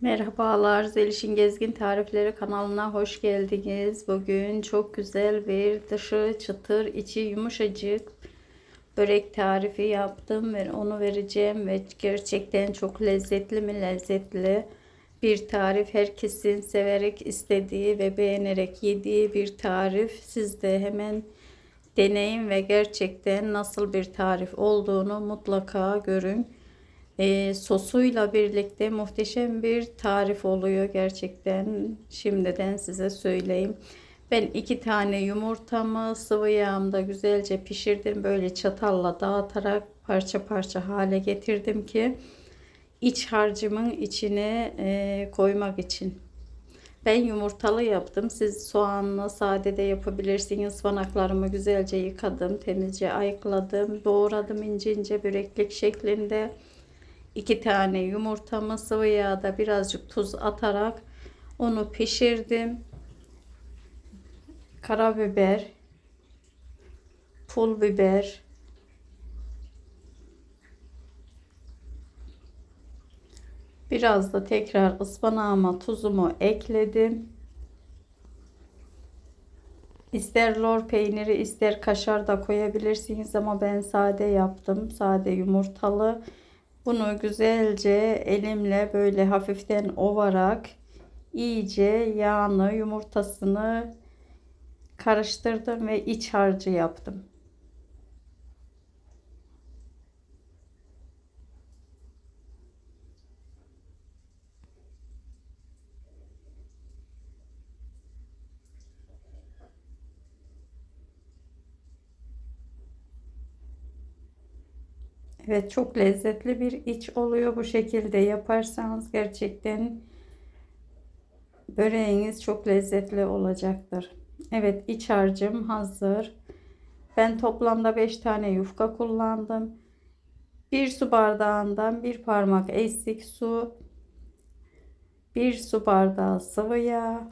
Merhabalar, Zeliş'in Gezgin Tarifleri kanalına hoş geldiniz. Bugün çok güzel bir dışı çıtır, içi yumuşacık börek tarifi yaptım ve onu vereceğim ve gerçekten çok lezzetli mi lezzetli bir tarif. Herkesin severek istediği ve beğenerek yediği bir tarif. Siz de hemen deneyin ve gerçekten nasıl bir tarif olduğunu mutlaka görün e, sosuyla birlikte muhteşem bir tarif oluyor gerçekten. Şimdiden size söyleyeyim. Ben iki tane yumurtamı sıvı yağımda güzelce pişirdim. Böyle çatalla dağıtarak parça parça hale getirdim ki iç harcımın içine e, koymak için. Ben yumurtalı yaptım. Siz soğanlı sade de yapabilirsiniz. Ispanaklarımı güzelce yıkadım. Temizce ayıkladım. Doğradım ince ince böreklik şeklinde. 2 tane yumurtamı sıvı yağda birazcık tuz atarak onu pişirdim. Karabiber, pul biber, biraz da tekrar ıspanağıma tuzumu ekledim. İster lor peyniri ister kaşar da koyabilirsiniz ama ben sade yaptım. Sade yumurtalı. Bunu güzelce elimle böyle hafiften ovarak iyice yağını, yumurtasını karıştırdım ve iç harcı yaptım. Evet çok lezzetli bir iç oluyor. Bu şekilde yaparsanız gerçekten böreğiniz çok lezzetli olacaktır. Evet iç harcım hazır. Ben toplamda 5 tane yufka kullandım. 1 su bardağından bir parmak eksik su. 1 su bardağı sıvı yağ.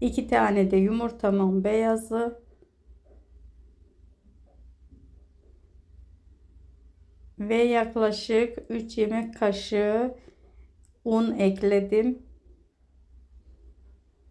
2 tane de yumurtamın beyazı. Ve yaklaşık 3 yemek kaşığı un ekledim.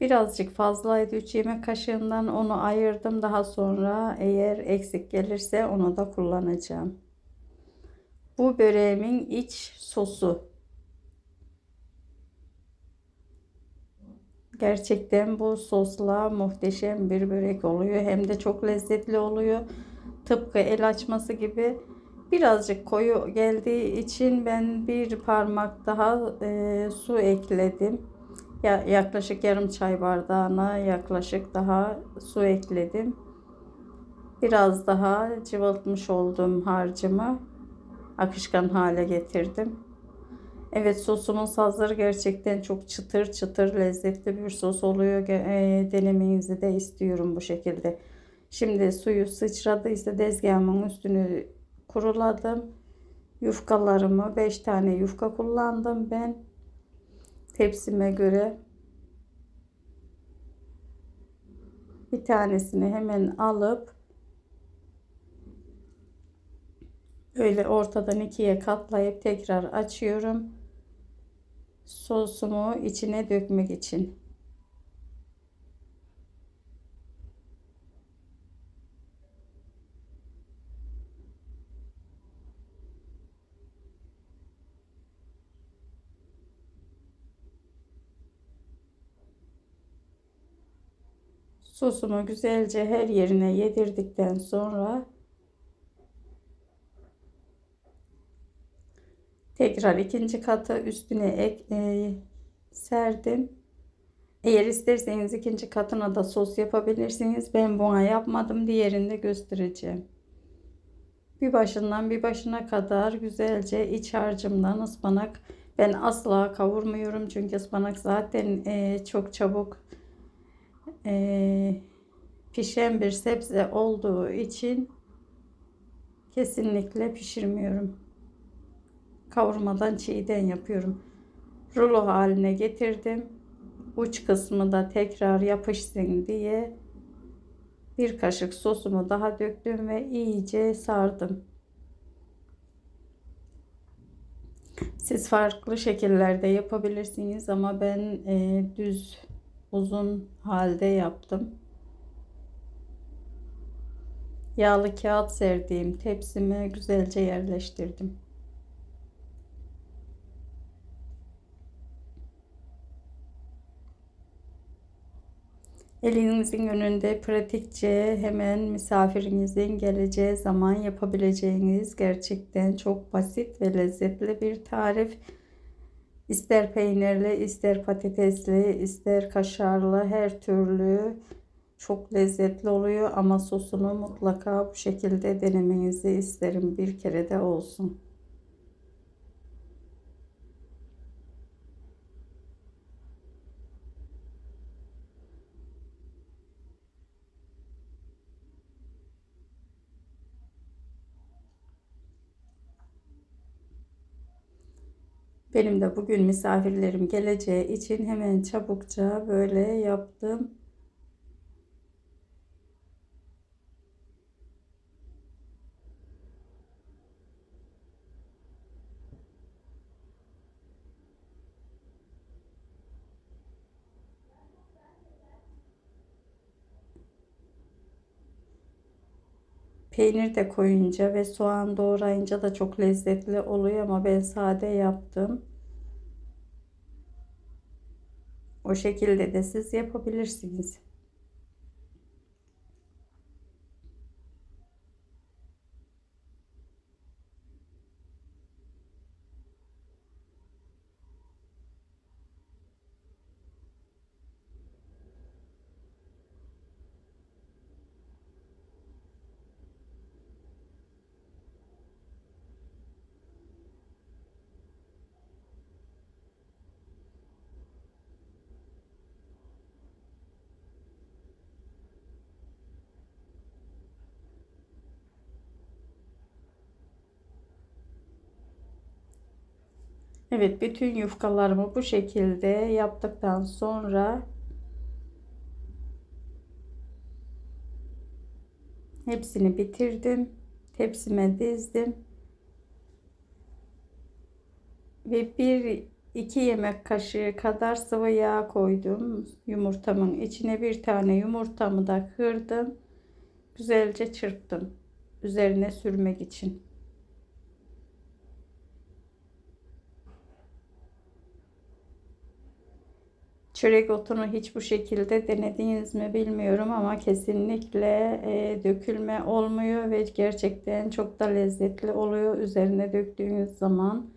Birazcık fazlaydı 3 yemek kaşığından onu ayırdım. Daha sonra eğer eksik gelirse onu da kullanacağım. Bu böreğimin iç sosu. Gerçekten bu sosla muhteşem bir börek oluyor. Hem de çok lezzetli oluyor. Tıpkı el açması gibi Birazcık koyu geldiği için ben bir parmak daha e, su ekledim. Ya, yaklaşık yarım çay bardağına yaklaşık daha su ekledim. Biraz daha cıvıltmış olduğum harcımı akışkan hale getirdim. Evet sosumuz hazır. Gerçekten çok çıtır çıtır lezzetli bir sos oluyor. E, denemenizi de istiyorum bu şekilde. Şimdi suyu sıçradıysa dezgahımın üstünü kuruladım. Yufkalarımı 5 tane yufka kullandım ben. Tepsime göre. Bir tanesini hemen alıp öyle ortadan ikiye katlayıp tekrar açıyorum. Sosumu içine dökmek için. Sosumu güzelce her yerine yedirdikten sonra tekrar ikinci katı üstüne ek, e, serdim. Eğer isterseniz ikinci katına da sos yapabilirsiniz. Ben buna yapmadım. Diğerini de göstereceğim. Bir başından bir başına kadar güzelce iç harcımdan ıspanak ben asla kavurmuyorum çünkü ıspanak zaten e, çok çabuk e, pişen bir sebze olduğu için kesinlikle pişirmiyorum. Kavurmadan çiğden yapıyorum. Rulo haline getirdim. Uç kısmı da tekrar yapışsın diye bir kaşık sosumu daha döktüm ve iyice sardım. Siz farklı şekillerde yapabilirsiniz ama ben e, düz uzun halde yaptım. Yağlı kağıt serdiğim tepsime güzelce yerleştirdim. Elinizin önünde pratikçe hemen misafirinizin geleceği zaman yapabileceğiniz gerçekten çok basit ve lezzetli bir tarif. İster peynirli, ister patatesli, ister kaşarlı her türlü çok lezzetli oluyor ama sosunu mutlaka bu şekilde denemenizi isterim bir kere de olsun. Benim de bugün misafirlerim geleceği için hemen çabukça böyle yaptım. Peynir de koyunca ve soğan doğrayınca da çok lezzetli oluyor ama ben sade yaptım. O şekilde de siz yapabilirsiniz. Evet bütün yufkalarımı bu şekilde yaptıktan sonra hepsini bitirdim. Tepsime dizdim. Ve bir iki yemek kaşığı kadar sıvı yağ koydum yumurtamın içine bir tane yumurtamı da kırdım. Güzelce çırptım. Üzerine sürmek için. Çörek otunu hiç bu şekilde denediniz mi bilmiyorum ama kesinlikle e, dökülme olmuyor ve gerçekten çok da lezzetli oluyor. Üzerine döktüğünüz zaman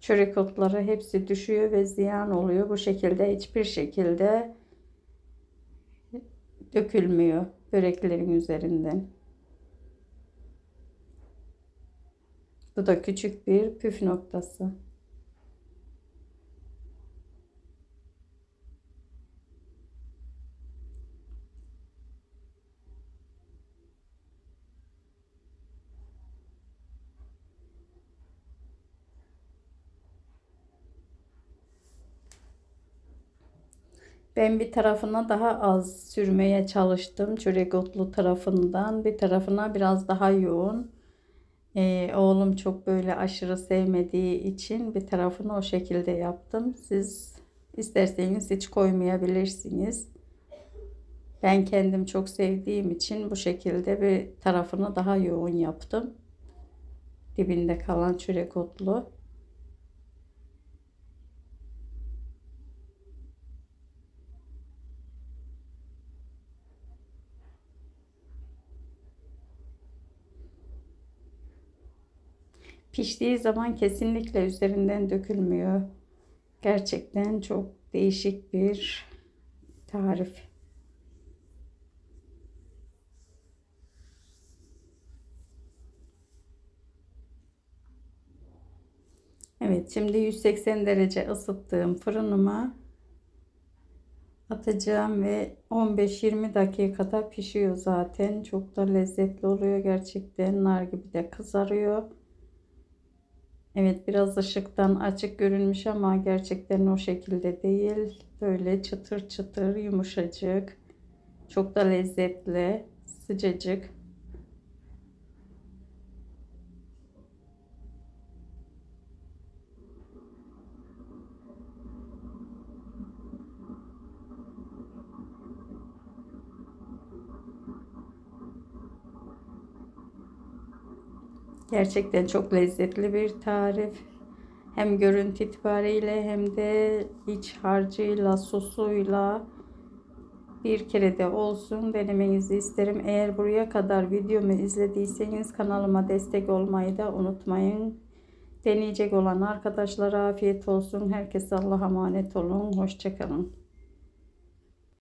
çörek otları hepsi düşüyor ve ziyan oluyor. Bu şekilde hiçbir şekilde dökülmüyor böreklerin üzerinden. Bu da küçük bir püf noktası. Ben bir tarafına daha az sürmeye çalıştım. Çörek otlu tarafından. Bir tarafına biraz daha yoğun. Ee, oğlum çok böyle aşırı sevmediği için bir tarafını o şekilde yaptım. Siz isterseniz hiç koymayabilirsiniz. Ben kendim çok sevdiğim için bu şekilde bir tarafını daha yoğun yaptım. Dibinde kalan çörek otlu. Piştiği zaman kesinlikle üzerinden dökülmüyor. Gerçekten çok değişik bir tarif. Evet şimdi 180 derece ısıttığım fırınıma atacağım ve 15-20 dakikada pişiyor zaten. Çok da lezzetli oluyor gerçekten. Nar gibi de kızarıyor. Evet biraz ışıktan açık görünmüş ama gerçekten o şekilde değil. Böyle çıtır çıtır yumuşacık. Çok da lezzetli, sıcacık. Gerçekten çok lezzetli bir tarif. Hem görüntü itibariyle hem de iç harcıyla, sosuyla bir kere de olsun denemenizi isterim. Eğer buraya kadar videomu izlediyseniz kanalıma destek olmayı da unutmayın. Deneyecek olan arkadaşlara afiyet olsun. Herkese Allah'a emanet olun. Hoşçakalın.